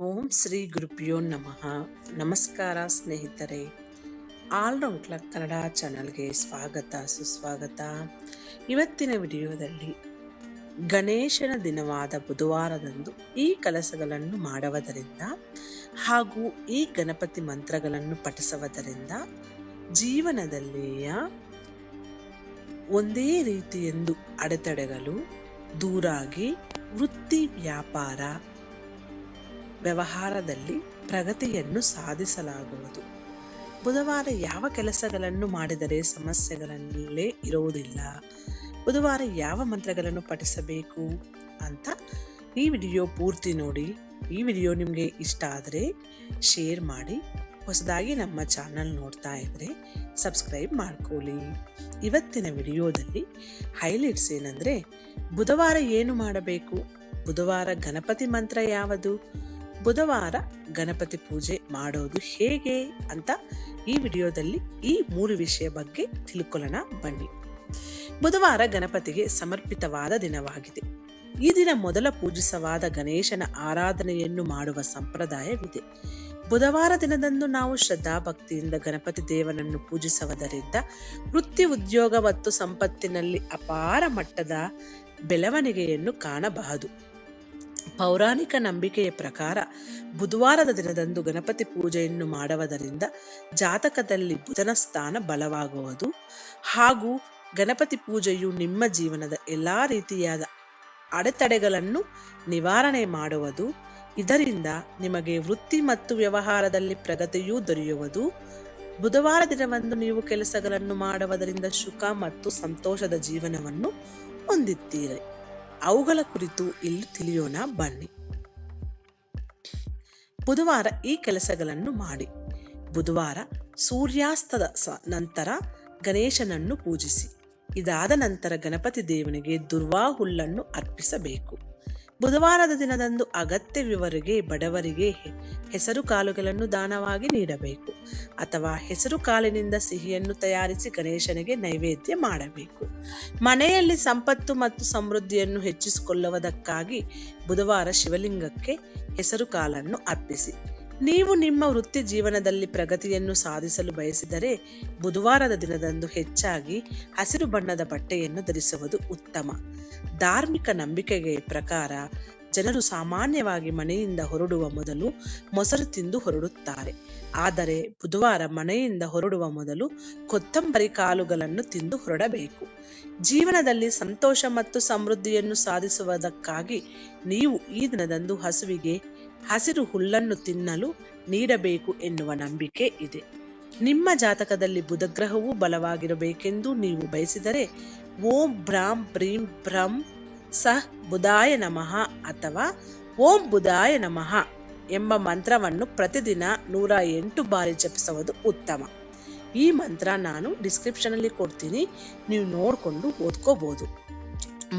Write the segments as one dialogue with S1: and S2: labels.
S1: ಓಂ ಶ್ರೀ ಗುರುಭ್ಯೋ ನಮಃ. ನಮಸ್ಕಾರ ಸ್ನೇಹಿತರೆ. ಆಲ್ರೌಂಡ್ ಕ್ಲಕ್ ಕನ್ನಡ ಚಾನಲ್ಗೆ ಸ್ವಾಗತ, ಸುಸ್ವಾಗತ. ಇವತ್ತಿನ ವಿಡಿಯೋದಲ್ಲಿ ಗಣೇಶನ ದಿನವಾದ ಬುಧವಾರದಂದು ಈ ಕೆಲಸಗಳನ್ನು ಮಾಡುವುದರಿಂದ ಹಾಗೂ ಈ ಗಣಪತಿ ಮಂತ್ರಗಳನ್ನು ಪಠಿಸುವುದರಿಂದ ಜೀವನದಲ್ಲಿಯ ಒಂದೇ ರೀತಿಯೆಂದು ಅಡೆತಡೆಗಳು ದೂರಾಗಿ ವೃತ್ತಿ ವ್ಯಾಪಾರ ವ್ಯವಹಾರದಲ್ಲಿ ಪ್ರಗತಿಯನ್ನು ಸಾಧಿಸಲಾಗುವುದು. ಬುಧವಾರ ಯಾವ ಕೆಲಸಗಳನ್ನು ಮಾಡಿದರೆ ಸಮಸ್ಯೆಗಳಲ್ಲೇ ಇರುವುದಿಲ್ಲ? ಬುಧವಾರ ಯಾವ ಮಂತ್ರಗಳನ್ನು ಪಠಿಸಬೇಕು ಅಂತ ಈ ವಿಡಿಯೋ ಪೂರ್ತಿ ನೋಡಿ. ಈ ವಿಡಿಯೋ ನಿಮಗೆ ಇಷ್ಟ ಆದರೆ ಶೇರ್ ಮಾಡಿ. ಹೊಸದಾಗಿ ನಮ್ಮ ಚಾನಲ್ ನೋಡ್ತಾ ಇದ್ರೆ ಸಬ್ಸ್ಕ್ರೈಬ್ ಮಾಡ್ಕೊಳ್ಳಿ. ಇವತ್ತಿನ ವಿಡಿಯೋದಲ್ಲಿ ಹೈಲೈಟ್ಸ್ ಏನಂದರೆ ಬುಧವಾರ ಏನು ಮಾಡಬೇಕು? ಬುಧವಾರ ಗಣಪತಿ ಮಂತ್ರ ಯಾವುದು? ಬುಧವಾರ ಗಣಪತಿ ಪೂಜೆ ಮಾಡೋದು ಹೇಗೆ ಅಂತ ಈ ವಿಡಿಯೋದಲ್ಲಿ ಈ ಮೂರು ವಿಷಯ ಬಗ್ಗೆ ತಿಳ್ಕೊಳ್ಳೋಣ ಬನ್ನಿ. ಬುಧವಾರ ಗಣಪತಿಗೆ ಸಮರ್ಪಿತವಾದ ದಿನವಾಗಿದೆ. ಈ ದಿನ ಮೊದಲ ಪೂಜಿಸವಾದ ಗಣೇಶನ ಆರಾಧನೆಯನ್ನು ಮಾಡುವ ಸಂಪ್ರದಾಯವಿದೆ. ಬುಧವಾರ ದಿನದಂದು ನಾವು ಶ್ರದ್ಧಾಭಕ್ತಿಯಿಂದ ಗಣಪತಿ ದೇವನನ್ನು ಪೂಜಿಸುವುದರಿಂದ ವೃತ್ತಿ ಉದ್ಯೋಗ ಮತ್ತು ಸಂಪತ್ತಿನಲ್ಲಿ ಅಪಾರ ಮಟ್ಟದ ಬೆಳವಣಿಗೆಯನ್ನು ಕಾಣಬಹುದು. ಪೌರಾಣಿಕ ನಂಬಿಕೆಯ ಪ್ರಕಾರ ಬುಧವಾರದ ದಿನದಂದು ಗಣಪತಿ ಪೂಜೆಯನ್ನು ಮಾಡುವುದರಿಂದ ಜಾತಕದಲ್ಲಿ ಬುಧನ ಸ್ಥಾನ ಬಲವಾಗುವುದು ಹಾಗೂ ಗಣಪತಿ ಪೂಜೆಯು ನಿಮ್ಮ ಜೀವನದ ಎಲ್ಲ ರೀತಿಯಾದ ಅಡೆತಡೆಗಳನ್ನು ನಿವಾರಣೆ ಮಾಡುವುದು. ಇದರಿಂದ ನಿಮಗೆ ವೃತ್ತಿ ಮತ್ತು ವ್ಯವಹಾರದಲ್ಲಿ ಪ್ರಗತಿಯೂ ದೊರೆಯುವುದು. ಬುಧವಾರ ದಿನವಂದು ನೀವು ಕೆಲಸಗಳನ್ನು ಮಾಡುವುದರಿಂದ ಸುಖ ಮತ್ತು ಸಂತೋಷದ ಜೀವನವನ್ನು ಹೊಂದಿದ್ದೀರಿ. ಅವುಗಳ ಕುರಿತು ಇಲ್ಲಿ ತಿಳಿಯೋಣ, ಬನ್ನಿ. ಬುಧವಾರ ಈ ಕೆಲಸಗಳನ್ನು ಮಾಡಿ. ಬುಧವಾರ ಸೂರ್ಯಾಸ್ತದ ನಂತರ ಗಣೇಶನನ್ನು ಪೂಜಿಸಿ. ಇದಾದ ನಂತರ ಗಣಪತಿ ದೇವನಿಗೆ ದುರ್ವಾ ಹುಲ್ಲನ್ನು ಅರ್ಪಿಸಬೇಕು. ಬುಧವಾರದ ದಿನದಂದು ಅಗತ್ಯವಿವರಿಗೆ ಬಡವರಿಗೆ ಹೆಸರು ಕಾಳುಗಳನ್ನು ದಾನವಾಗಿ ನೀಡಬೇಕು. ಅಥವಾ ಹೆಸರು ಕಾಳಿನಿಂದ ಸಿಹಿಯನ್ನು ತಯಾರಿಸಿ ಗಣೇಶನಿಗೆ ನೈವೇದ್ಯ ಮಾಡಬೇಕು. ಮನೆಯಲ್ಲಿ ಸಂಪತ್ತು ಮತ್ತು ಸಮೃದ್ಧಿಯನ್ನು ಹೆಚ್ಚಿಸಿಕೊಳ್ಳುವುದಕ್ಕಾಗಿ ಬುಧವಾರ ಶಿವಲಿಂಗಕ್ಕೆ ಹೆಸರು ಕಾಲನ್ನು ಅರ್ಪಿಸಿ. ನೀವು ನಿಮ್ಮ ವೃತ್ತಿ ಜೀವನದಲ್ಲಿ ಪ್ರಗತಿಯನ್ನು ಸಾಧಿಸಲು ಬಯಸಿದರೆ ಬುಧವಾರದ ದಿನದಂದು ಹೆಚ್ಚಾಗಿ ಹಸಿರು ಬಣ್ಣದ ಬಟ್ಟೆಯನ್ನು ಧರಿಸುವುದು ಉತ್ತಮ. ಧಾರ್ಮಿಕ ನಂಬಿಕೆಗೆ ಪ್ರಕಾರ ಜನರು ಸಾಮಾನ್ಯವಾಗಿ ಮನೆಯಿಂದ ಹೊರಡುವ ಮೊದಲು ಮೊಸರು ತಿಂದು ಹೊರಡುತ್ತಾರೆ. ಆದರೆ ಬುಧವಾರ ಮನೆಯಿಂದ ಹೊರಡುವ ಮೊದಲು ಕೊತ್ತಂಬರಿ ಕಾಳುಗಳನ್ನು ತಿಂದು ಹೊರಡಬೇಕು. ಜೀವನದಲ್ಲಿ ಸಂತೋಷ ಮತ್ತು ಸಮೃದ್ಧಿಯನ್ನು ಸಾಧಿಸುವುದಕ್ಕಾಗಿ ನೀವು ಈ ದಿನದಂದು ಹಸುವಿಗೆ ಹಸಿರು ಹುಲ್ಲನ್ನು ತಿನ್ನಲು ನೀಡಬೇಕು ಎನ್ನುವ ನಂಬಿಕೆ ಇದೆ. ನಿಮ್ಮ ಜಾತಕದಲ್ಲಿ ಬುಧಗ್ರಹವು ಬಲವಾಗಿರಬೇಕೆಂದು ನೀವು ಬಯಸಿದರೆ ಓಂ ಭ್ರಾಂ ಭ್ರೀಂ ಭ್ರಂ ಸಹ ಬುಧಾಯ ನಮಃ ಅಥವಾ ಓಂ ಬುಧಾಯ ನಮಃ ಎಂಬ ಮಂತ್ರವನ್ನು ಪ್ರತಿದಿನ ನೂರ ಎಂಟು ಬಾರಿ ಜಪಿಸುವುದು ಉತ್ತಮ. ಈ ಮಂತ್ರ ನಾನು ಡಿಸ್ಕ್ರಿಪ್ಷನಲ್ಲಿ ಕೊಡ್ತೀನಿ. ನೀವು ನೋಡಿಕೊಂಡು ಓದ್ಕೋಬೋದು.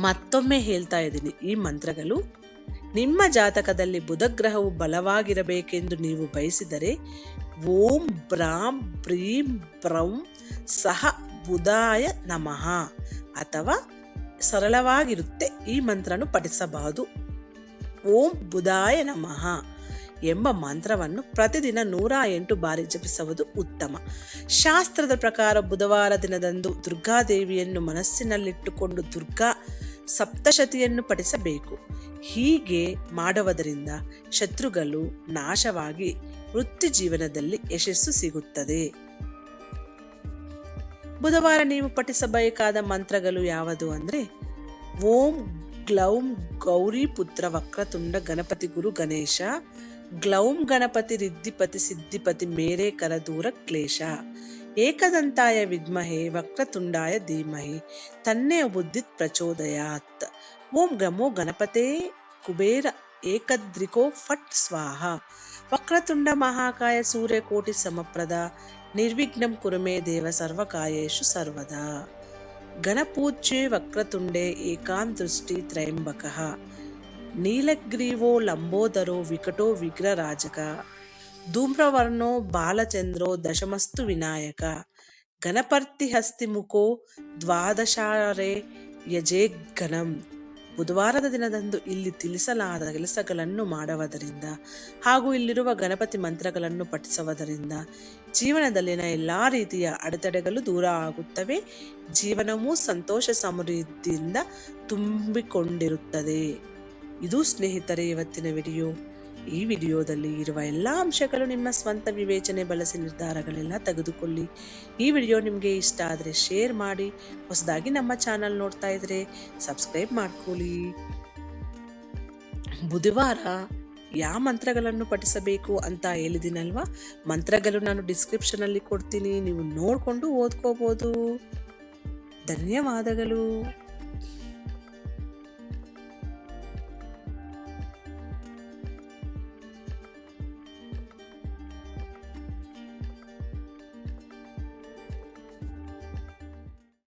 S1: ಮತ್ತೊಮ್ಮೆ ಹೇಳ್ತಾ ಇದ್ದೀನಿ, ಈ ಮಂತ್ರಗಳು ನಿಮ್ಮ ಜಾತಕದಲ್ಲಿ ಬುಧಗ್ರಹವು ಬಲವಾಗಿರಬೇಕೆಂದು ನೀವು ಬಯಸಿದರೆ ಓಂ ಬ್ರಾಂ ಬ್ರೀಂ ಬ್ರಂ ಸಹ ಬುಧಾಯ ನಮಃ ಅಥವಾ ಸರಳವಾಗಿರುತ್ತೆ ಈ ಮಂತ್ರನು ಪಠಿಸಬಹುದು. ಓಂ ಬುಧಾಯ ನಮಃ ಎಂಬ ಮಂತ್ರವನ್ನು ಪ್ರತಿದಿನ ನೂರ ಎಂಟು ಬಾರಿ ಜಪಿಸುವುದು ಉತ್ತಮ. ಶಾಸ್ತ್ರದ ಪ್ರಕಾರ ಬುಧವಾರ ದಿನದಂದು ದುರ್ಗಾದೇವಿಯನ್ನು ಮನಸ್ಸಿನಲ್ಲಿಟ್ಟುಕೊಂಡು ದುರ್ಗಾ ಸಪ್ತಶತಿಯನ್ನು ಪಠಿಸಬೇಕು. ಹೀಗೆ ಮಾಡುವುದರಿಂದ ಶತ್ರುಗಳು ನಾಶವಾಗಿ ವೃತ್ತಿ ಜೀವನದಲ್ಲಿ ಯಶಸ್ಸು ಸಿಗುತ್ತದೆ. ಬುಧವಾರ ನೀವು ಪಠಿಸಬೇಕಾದ ಮಂತ್ರಗಳು ಯಾವುದು ಅಂದರೆ, ಓಂ ಗ್ಲೌಂ ಗೌರಿ ಪುತ್ರ ವಕ್ರತುಂಡ ಗಣಪತಿ ಗುರು ಗಣೇಶ, ಗ್ಲೌಂ ಗಣಪತಿ ರಿದ್ಧಿಪತಿ ಸಿದ್ಧಿಪತಿ ಮೇರೆ ಕರದೂರ ಕ್ಲೇಶ ఏకదంతాయ విద్మహే వక్రతుండాయ ధీమహి తన్నే బుద్ధిత్ ప్రచోదయాత్. ఓం గమో గణపతే కుబేర ఏకద్రికో ఫట్ స్వాహ. వక్రతుండ మహాకాయ సూర్యకోటి సమప్రద నిర్విఘ్నం కురుమే దేవ సర్వకాయేషు సర్వదా. గణపూజ్యే వక్రతుండే ఏకాం దృష్టి త్రయంబక. నీలగ్రీవో లంబోదరో వికటో విగ్రరాజక. ಧೂಮ್ರವರ್ಣೋ ಬಾಲಚಂದ್ರೋ ದಶಮಸ್ತು ವಿನಾಯಕ. ಗಣಪರ್ತಿ ಹಸ್ತಿಮುಖೋ ದ್ವಾದಶಾರೆ ಯಜೇಘ್ನಂ ಬುಧವಾರದ ದಿನದಂದು ಇಲ್ಲಿ ತಿಳಿಸಲಾದ ಕೆಲಸಗಳನ್ನು ಮಾಡುವುದರಿಂದ ಹಾಗೂ ಇಲ್ಲಿರುವ ಗಣಪತಿ ಮಂತ್ರಗಳನ್ನು ಪಠಿಸುವುದರಿಂದ ಜೀವನದಲ್ಲಿನ ಎಲ್ಲ ರೀತಿಯ ಅಡೆತಡೆಗಳು ದೂರ ಆಗುತ್ತವೆ. ಜೀವನವೂ ಸಂತೋಷ ಸಮೃದ್ಧಿಯಿಂದ ತುಂಬಿಕೊಂಡಿರುತ್ತದೆ. ಇದು ಸ್ನೇಹಿತರೆ, ಇವತ್ತಿನ ವಿಡಿಯೋ. ಈ ವಿಡಿಯೋದಲ್ಲಿ ಇರುವ ಎಲ್ಲ ಅಂಶಗಳು ನಿಮ್ಮ ಸ್ವಂತ ವಿವೇಚನೆ ಬಳಸಿ ನಿರ್ಧಾರಗಳೆಲ್ಲ ತೆಗೆದುಕೊಳ್ಳಿ. ಈ ವಿಡಿಯೋ ನಿಮಗೆ ಇಷ್ಟ ಆದರೆ ಶೇರ್ ಮಾಡಿ, ಹೊಸದಾಗಿ ನಮ್ಮ ಚಾನಲ್ ನೋಡ್ತಾ ಇದ್ರೆ ಸಬ್ಸ್ಕ್ರೈಬ್ ಮಾಡ್ಕೊಳ್ಳಿ. ಬುಧವಾರ ಯಾವ ಮಂತ್ರಗಳನ್ನು ಪಠಿಸಬೇಕು ಅಂತ ಹೇಳಿದಿನಲ್ವಾ? ಮಂತ್ರಗಳು ನಾನು ಡಿಸ್ಕ್ರಿಪ್ಷನಲ್ಲಿ ಕೊಡ್ತೀನಿ, ನೀವು ನೋಡಿಕೊಂಡು ಓದ್ಕೋಬೋದು. ಧನ್ಯವಾದಗಳು.